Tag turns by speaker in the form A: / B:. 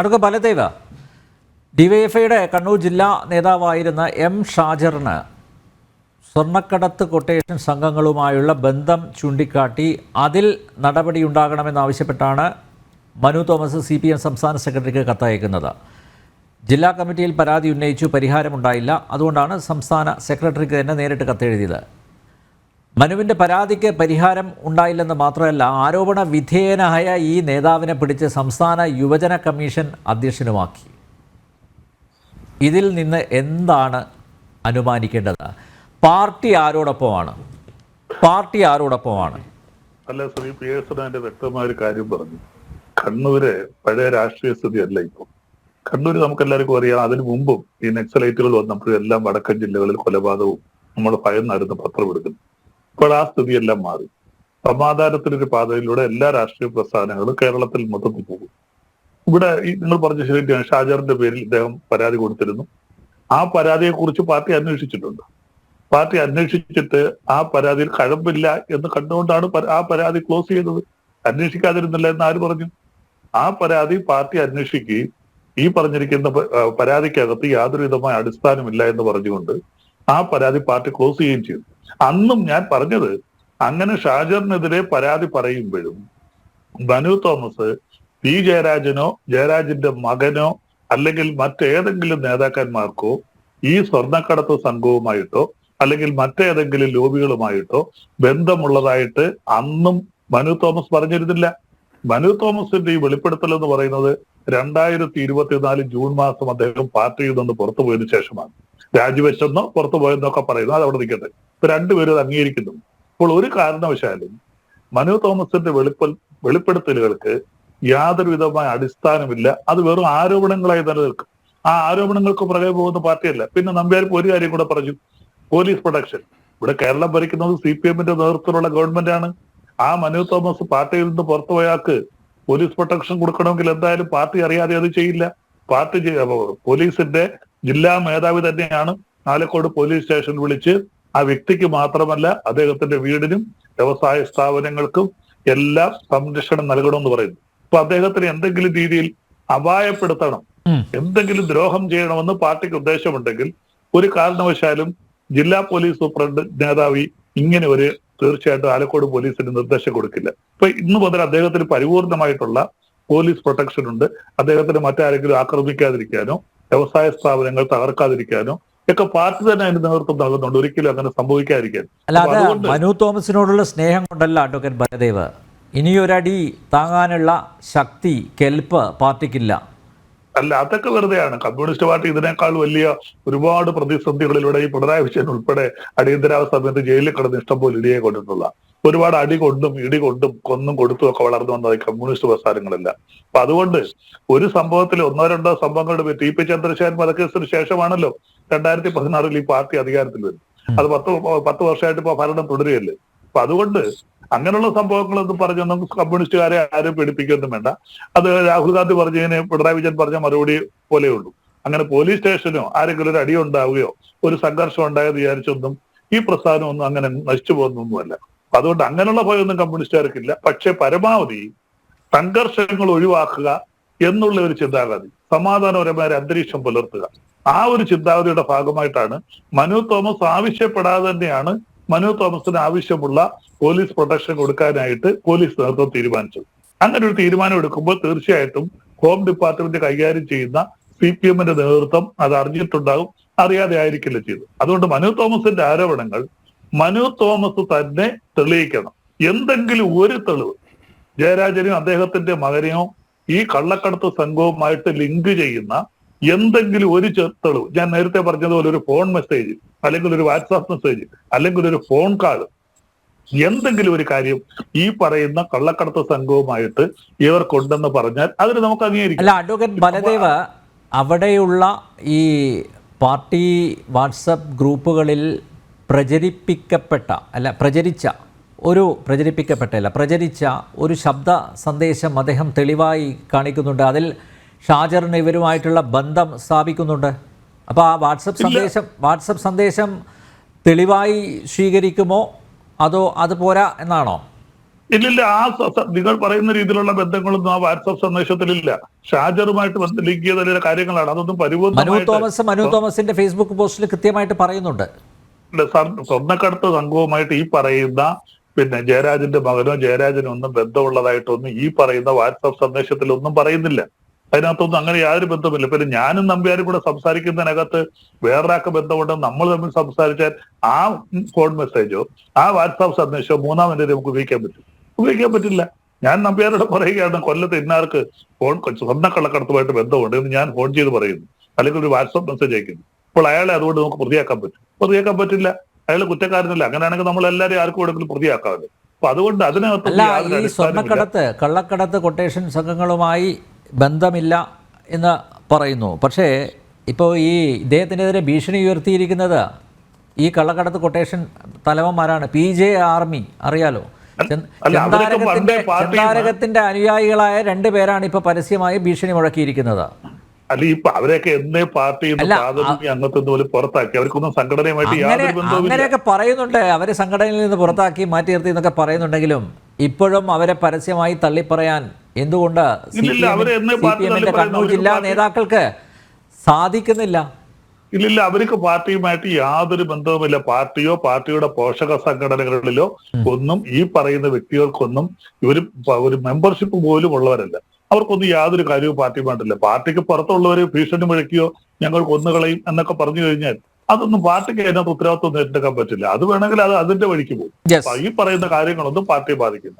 A: അടുക്ക ബലദേവ ഡിവൈഎഫ്ഐയുടെ കണ്ണൂർ ജില്ലാ നേതാവായിരുന്ന എം ഷാജറിന് സ്വർണക്കടത്ത് കൊട്ടേഷൻ സംഘങ്ങളുമായുള്ള ബന്ധം ചൂണ്ടിക്കാട്ടി അതിൽ നടപടിയുണ്ടാകണമെന്നാവശ്യപ്പെട്ടാണ് Manu Thomas C P M സംസ്ഥാന സെക്രട്ടറിക്ക് കത്തയക്കുന്നത്. ജില്ലാ കമ്മിറ്റിയിൽ പരാതി ഉന്നയിച്ചു പരിഹാരമുണ്ടായില്ല. അതുകൊണ്ടാണ് സംസ്ഥാന സെക്രട്ടറിക്ക് തന്നെ നേരിട്ട് കത്തെഴുതിയത്. മനുവിന്റെ പരാതിക്ക് പരിഹാരം ഉണ്ടായില്ലെന്ന് മാത്രമല്ല ആരോപണ വിധേയനായ ഈ നേതാവിനെ പിടിച്ച് സംസ്ഥാന യുവജന കമ്മീഷൻ അധ്യക്ഷനുമാക്കി. ഇതിൽ നിന്ന് എന്താണ് അനുമാനിക്കേണ്ടത്? പാർട്ടി ആരോടൊപ്പമാണ്. പാർട്ടി ആരോടൊപ്പമാണ്.
B: അല്ല ശ്രീ പി എസ് വ്യക്തമായ ഒരു കാര്യം പറഞ്ഞു. കണ്ണൂര് പഴയ രാഷ്ട്രീയ സ്ഥിതി അല്ല ഇപ്പൊ കണ്ണൂര് നമുക്ക് എല്ലാവർക്കും അറിയാം അതിനു മുമ്പും ഈ നക്സലൈറ്റുകൾ വന്നപ്പോഴും എല്ലാം വടക്കൻ ജില്ലകളിൽ കൊലപാതകവും നമ്മൾ ഭയന്നായിരുന്നു നടന്ന് പത്രം എടുക്കുന്നു ഇപ്പോൾ ആ സ്ഥിതിയെല്ലാം മാറി. സമാധാനത്തിനൊരു പാതയിലൂടെ എല്ലാ രാഷ്ട്രീയ പ്രസ്ഥാനങ്ങളും കേരളത്തിൽ മൊത്തത്തിൽ പോകും. ഇവിടെ നിങ്ങൾ പറഞ്ഞ ശരിയാണ് ഷാജറിന്റെ പേരിൽ ഇദ്ദേഹം പരാതി കൊടുത്തിരുന്നു. ആ പരാതിയെക്കുറിച്ച് പാർട്ടി അന്വേഷിച്ചിട്ടുണ്ട്. പാർട്ടി അന്വേഷിച്ചിട്ട് ആ പരാതിയിൽ കഴമ്പില്ല എന്ന് കണ്ടുകൊണ്ടാണ് ആ പരാതി ക്ലോസ് ചെയ്തത്. അന്വേഷിക്കാതിരുന്നില്ല എന്ന് ആര് പറഞ്ഞു? ആ പരാതി പാർട്ടി അന്വേഷിക്കുകയും ഈ പറഞ്ഞിരിക്കുന്ന പരാതിക്കകത്ത് യാതൊരു വിധമായ അടിസ്ഥാനമില്ല എന്ന് പറഞ്ഞുകൊണ്ട് ആ പരാതി പാർട്ടി ക്ലോസ് ചെയ്യുകയും ചെയ്തു. അന്നും ഞാൻ പറഞ്ഞത് അങ്ങനെ ഷാജറിനെതിരെ പരാതി പറയുമ്പോഴും മനു തോമസ് പി ജയരാജനോ ജയരാജന്റെ മകനോ അല്ലെങ്കിൽ മറ്റേതെങ്കിലും നേതാക്കന്മാർക്കോ ഈ സ്വർണക്കടത്ത് സംഘവുമായിട്ടോ അല്ലെങ്കിൽ മറ്റേതെങ്കിലും ലോബികളുമായിട്ടോ ബന്ധമുള്ളതായിട്ട് അന്നും മനു തോമസ് പറഞ്ഞിരുന്നില്ല. മനു തോമസിന്റെ ഈ വെളിപ്പെടുത്തൽ എന്ന് പറയുന്നത് രണ്ടായിരത്തി ഇരുപത്തിനാല് ജൂൺ മാസം അദ്ദേഹം പാർട്ടിയിൽ നിന്ന് പുറത്തു പോയതിനു ശേഷമാണ്. രാജിവെച്ചെന്നോ പുറത്തു പോയെന്നൊക്കെ പറയുന്നു. അത് അവിടെ നിൽക്കട്ടെ. ഇപ്പൊ രണ്ടുപേരും അത് അംഗീകരിക്കുന്നു. അപ്പോൾ ഒരു കാരണവശാലും മനു തോമസിന്റെ വെളിപ്പൽ വെളിപ്പെടുത്തലുകൾക്ക് യാതൊരുവിധമായ അടിസ്ഥാനമില്ല. അത് വെറും ആരോപണങ്ങളായി നിലനിൽക്കും ആ ആരോപണങ്ങൾക്ക് പുറകെ പോകുന്ന പാർട്ടിയല്ല. പിന്നെ നമ്പ്യാരിപ്പ് ഒരു കാര്യം കൂടെ പറഞ്ഞു. പോലീസ് പ്രൊട്ടക്ഷൻ ഇവിടെ കേരളം ഭരിക്കുന്നത് സി പി എമ്മിന്റെ നേതൃത്വത്തിലുള്ള ഗവൺമെന്റ് ആണ് ആ മനു തോമസ് പാർട്ടിയിൽ നിന്ന് പുറത്തുപോയാൾക്ക് പോലീസ് പ്രൊട്ടക്ഷൻ കൊടുക്കണമെങ്കിൽ എന്തായാലും പാർട്ടി അറിയാതെ അത് ചെയ്യില്ല. പാർട്ടി പോലീസിന്റെ ജില്ലാ മേധാവി തന്നെയാണ് ആലക്കോട് പോലീസ് സ്റ്റേഷൻ വിളിച്ച് ആ വ്യക്തിക്ക് മാത്രമല്ല അദ്ദേഹത്തിന്റെ വീടിനും വ്യവസായ സ്ഥാപനങ്ങൾക്കും എല്ലാം സംരക്ഷണം നൽകണമെന്ന് പറയുന്നു. അപ്പൊ അദ്ദേഹത്തിന് എന്തെങ്കിലും രീതിയിൽ അപായപ്പെടുത്തണം എന്തെങ്കിലും ദ്രോഹം ചെയ്യണമെന്ന് പാർട്ടിക്ക് ഉദ്ദേശമുണ്ടെങ്കിൽ ഒരു കാരണവശാലും ജില്ലാ പോലീസ് സൂപ്രണ്ട് മേധാവി ഇങ്ങനെ ഒരു തീർച്ചയായിട്ടും ആലക്കോട് പോലീസിന് നിർദ്ദേശം കൊടുക്കില്ല. ഇപ്പൊ ഇന്ന് മുതൽ അദ്ദേഹത്തിന് പരിപൂർണമായിട്ടുള്ള പോലീസ് പ്രൊട്ടക്ഷൻ ഉണ്ട്. അദ്ദേഹത്തിന് മറ്റാരെങ്കിലും ആക്രമിക്കാതിരിക്കാനോ വ്യവസായ സ്ഥാപനങ്ങൾ തകർക്കാതിരിക്കാനോ ഒക്കെ പാർട്ടി തന്നെ അതിന്റെ നേതൃത്വം നൽകുന്നുണ്ട് ഒരിക്കലും അങ്ങനെ സംഭവിക്കാതിരിക്കാൻ.
A: അല്ല
B: അപ്പൊ
A: അത്
B: അതുകൊണ്ട്
A: മനു തോമസിനോടുള്ള സ്നേഹം കൊണ്ടല്ല അഡ്വക്കേറ്റ് ബലദേവ് ഇനിയൊരടി താങ്ങാനുള്ള ശക്തി കെൽപ്പ് പാർട്ടിക്കില്ല.
B: അല്ല അതൊക്കെ വെറുതെയാണ്. കമ്മ്യൂണിസ്റ്റ് പാർട്ടി ഇതിനേക്കാൾ വലിയ ഒരുപാട് പ്രതിസന്ധികളിലൂടെ ഈ പിണറായി വിജയൻ ഉൾപ്പെടെ അടിയന്തരാവസ്ഥ സമയത്ത് ജയിലിൽ കിടന്ന് ഇഷ്ടംപോലെ ഇടിയെ കൊണ്ടിട്ടുള്ള ഒരുപാട് അടി കൊണ്ടും ഇടി കൊണ്ടും കൊന്നും കൊടുത്തും ഒക്കെ വളർന്നു വന്നത് കമ്മ്യൂണിസ്റ്റ് പ്രസ്ഥാനങ്ങളല്ല. അപ്പൊ അതുകൊണ്ട് ഒരു സംഭവത്തിൽ ഒന്നോ രണ്ടോ സംഭവങ്ങളുടെ ടി പി ചന്ദ്രശേഖരൻ വധക്കേസിന് ശേഷമാണല്ലോ രണ്ടായിരത്തി പതിനാറിൽ ഈ പാർട്ടി അധികാരത്തിൽ വരും അത് പത്ത് പത്ത് വർഷമായിട്ട് ഇപ്പൊ ഭരണം തുടരുകയല്ലേ? അപ്പൊ അതുകൊണ്ട് അങ്ങനെയുള്ള സംഭവങ്ങളൊന്നും പറഞ്ഞൊന്നും കമ്മ്യൂണിസ്റ്റുകാരെ ആരും പീഡിപ്പിക്കൊന്നും വേണ്ട. അത് രാഹുൽ ഗാന്ധി പറഞ്ഞതിന് പിണറായി വിജയൻ പറഞ്ഞ മറുപടി പോലെയുള്ളൂ അങ്ങനെ പോലീസ് സ്റ്റേഷനോ ആരെങ്കിലും ഒരു അടിയുണ്ടാവുകയോ ഒരു സംഘർഷം ഉണ്ടായെന്ന് വിചാരിച്ചൊന്നും ഈ പ്രസ്ഥാനം ഒന്നും അങ്ങനെ നശിച്ചു പോകുന്നൊന്നുമല്ല. അപ്പൊ അതുകൊണ്ട് അങ്ങനെയുള്ള ഭയമൊന്നും കമ്മ്യൂണിസ്റ്റുകാർക്കില്ല. പക്ഷെ പരമാവധി സംഘർഷങ്ങൾ ഒഴിവാക്കുക എന്നുള്ള ഒരു ചിന്താഗതി സമാധാനപരമായ അന്തരീക്ഷം പുലർത്തുക. ആ ഒരു ചിന്താഗതിയുടെ ഭാഗമായിട്ടാണ് മനു തോമസ് ആവശ്യപ്പെടാതെ തന്നെയാണ് മനു തോമസിന് ആവശ്യമുള്ള പോലീസ് പ്രൊട്ടക്ഷൻ കൊടുക്കാനായിട്ട് പോലീസ് നേതൃത്വം തീരുമാനിച്ചത്. അങ്ങനെ ഒരു തീരുമാനം എടുക്കുമ്പോൾ തീർച്ചയായിട്ടും ഹോം ഡിപ്പാർട്ട്മെന്റ് കൈകാര്യം ചെയ്യുന്ന സി പി എമ്മിന്റെ നേതൃത്വം അത് അറിഞ്ഞിട്ടുണ്ടാകും അറിയാതെ ആയിരിക്കില്ല ചെയ്തത്. അതുകൊണ്ട് മനു തോമസിന്റെ ആരോപണങ്ങൾ മനു തോമസ് തന്നെ തെളിയിക്കണം. എന്തെങ്കിലും ഒരു തെളിവ് ജയരാജനും അദ്ദേഹത്തിന്റെ മകനെയോ ഈ കള്ളക്കടത്ത് സംഘവുമായിട്ട് ലിങ്ക് ചെയ്യുന്ന എന്തെങ്കിലും ഒരു തെളിവ്. ഞാൻ നേരത്തെ പറഞ്ഞതുപോലെ ഒരു ഫോൺ മെസ്സേജ് അല്ലെങ്കിൽ ഒരു വാട്സാപ്പ് മെസ്സേജ് അല്ലെങ്കിൽ ഒരു ഫോൺ കാൾ എന്തെങ്കിലും ഒരു കാര്യം ഈ പറയുന്ന കള്ളക്കടത്ത് സംഘവുമായിട്ട് ഇവർക്കുണ്ടെന്ന് പറഞ്ഞാൽ അതിന് നമുക്ക് അംഗീകരിക്കാം.
A: അല്ല അഡ്വക്കേറ്റ് ബലദേവ് അവിടെയുള്ള ഈ പാർട്ടി വാട്സപ്പ് ഗ്രൂപ്പുകളിൽ പ്രചരിപ്പിക്കപ്പെട്ട അല്ല പ്രചരിച്ച ഒരു പ്രചരിപ്പിക്കപ്പെട്ടല്ല പ്രചരിച്ച ഒരു ശബ്ദ സന്ദേശം അദ്ദേഹം തെളിവായി കാണിക്കുന്നുണ്ട്. അതിൽ ഷാജറിന് ഇവരുമായിട്ടുള്ള ബന്ധം സ്ഥാപിക്കുന്നുണ്ട്. അപ്പോൾ ആ വാട്സപ്പ് സന്ദേശം വാട്സപ്പ് സന്ദേശം തെളിവായി സ്വീകരിക്കുമോ? അതോ അത് പോരാ എന്നാണോ?
B: ഇല്ലില്ല ആ നിങ്ങൾ പറയുന്ന രീതിയിലുള്ള ബന്ധങ്ങളൊന്നും ആ വാട്സാപ്പ് സന്ദേശത്തിലില്ല. ഷാജറുമായിട്ട് ലിങ്ക് ചെയ്ത കാര്യങ്ങളാണ്. അതൊന്നും
A: മനു തോമസ് മനു തോമസിന്റെ ഫേസ്ബുക്ക് പോസ്റ്റിൽ കൃത്യമായിട്ട് പറയുന്നുണ്ട്.
B: സ്വർണക്കടത്ത് സംഘവുമായിട്ട് ഈ പറയുന്ന പിന്നെ ജയരാജന്റെ മകനോ ജയരാജനോ ഒന്നും ബന്ധമുള്ളതായിട്ടൊന്നും ഈ പറയുന്ന വാട്സപ്പ് സന്ദേശത്തിൽ ഒന്നും പറയുന്നില്ല. അതിനകത്തൊന്നും അങ്ങനെ യാതൊരു ബന്ധമില്ല പിന്നെ ഞാനും നമ്പ്യാരും കൂടെ സംസാരിക്കുന്നതിനകത്ത് വേറൊരാൾക്ക് ബന്ധമുണ്ടെന്ന് നമ്മൾ തമ്മിൽ സംസാരിച്ചാൽ ആ ഫോൺ മെസ്സേജോ ആ വാട്സാപ്പ് സന്ദേശമോ മൂന്നാമത് നമുക്ക് ഉപയോഗിക്കാൻ പറ്റും. ഉപയോഗിക്കാൻ പറ്റില്ല. ഞാൻ നമ്പ്യാരോട് പറയുകയാണ് കൊല്ലത്ത് ഇന്നാർക്ക് ഫോൺ സ്വർണക്കള്ളക്കടത്തുമായിട്ട് ബന്ധമുണ്ട് എന്ന് ഞാൻ ഫോൺ ചെയ്ത് പറയുന്നു. അല്ലെങ്കിൽ ഒരു വാട്സാപ്പ് മെസ്സേജ് അയക്കുന്നു. അപ്പോൾ അയാളെ അതുകൊണ്ട് നമുക്ക് പ്രതിയാക്കാൻ പറ്റും. പ്രതിയാക്കാൻ പറ്റില്ല. അയാൾ കുറ്റക്കാരനല്ല. അങ്ങനെയാണെങ്കിൽ നമ്മൾ എല്ലാവരും ആർക്കും വേണമെങ്കിലും പ്രതിയാക്കാമല്ലോ. അപ്പൊ അതുകൊണ്ട് അതിനകത്ത്.
A: സ്വർണക്കടത്ത് കള്ളക്കടത്ത് കൊട്ടേഷൻ സംഘങ്ങളുമായി ബന്ധമില്ല എന്ന് പറയുന്നു. പക്ഷേ ഇപ്പോൾ ഈ ഇദ്ദേഹത്തിനെതിരെ ഭീഷണി ഉയർത്തിയിരിക്കുന്നത് ഈ കള്ളക്കടത്ത് കൊട്ടേഷൻ തലവന്മാരാണ്. പി ജെ ആർമി അറിയാലോ?
B: ചന്ദാരകത്തിന്റെ
A: ചെന്താരകത്തിന്റെ അനുയായികളായ രണ്ടു പേരാണ് ഇപ്പോൾ പരസ്യമായി ഭീഷണി മുഴക്കിയിരിക്കുന്നത്.
B: അല്ല ഇപ്പൊ അവരെയൊക്കെ എന്നേ പാർട്ടിയിൽ നിന്ന് പ്രാഥമിക അംഗത്വം പോലും പുറത്താക്കി. അവർക്കൊന്നും സംഘടനയുമായിട്ട് യാതൊരു
A: അങ്ങനെയൊക്കെ പറയുന്നുണ്ട്. അവരെ സംഘടനയിൽ നിന്ന് പുറത്താക്കി മാറ്റി നിർത്തി എന്നൊക്കെ പറയുന്നുണ്ടെങ്കിലും ഇപ്പോഴും അവരെ പരസ്യമായി തള്ളിപ്പറയാൻ എന്തുകൊണ്ട് കണ്ണൂർ ജില്ലാ നേതാക്കൾക്ക് സാധിക്കുന്നില്ല.
B: ഇല്ലില്ല അവർക്ക് പാർട്ടിയുമായിട്ട് യാതൊരു ബന്ധവുമില്ല. പാർട്ടിയോ പാർട്ടിയുടെ പോഷക സംഘടനകളിലോ ഒന്നും ഈ പറയുന്ന വ്യക്തികൾക്കൊന്നും ഇവർ ഒരു മെമ്പർഷിപ്പ് പോലും ഉള്ളവരല്ല. അവർക്കൊന്നും യാതൊരു കാര്യവും പാർട്ടി വേണ്ടില്ല. പാർട്ടിക്ക് പുറത്തുള്ളവരെ ഭീഷണി മുഴക്കിയോ ഞങ്ങൾ കൊന്നുകളയും എന്നൊക്കെ പറഞ്ഞു കഴിഞ്ഞാൽ അതൊന്നും പാർട്ടിക്ക് അതിനകത്ത് ഉത്തരവാദിത്വം നേരിട്ടെടുക്കാൻ പറ്റില്ല. അത് വേണമെങ്കിൽ അത് അതിന്റെ വഴിക്ക് പോകും. ഈ പറയുന്ന കാര്യങ്ങളൊന്നും പാർട്ടിയെ ബാധിക്കില്ല.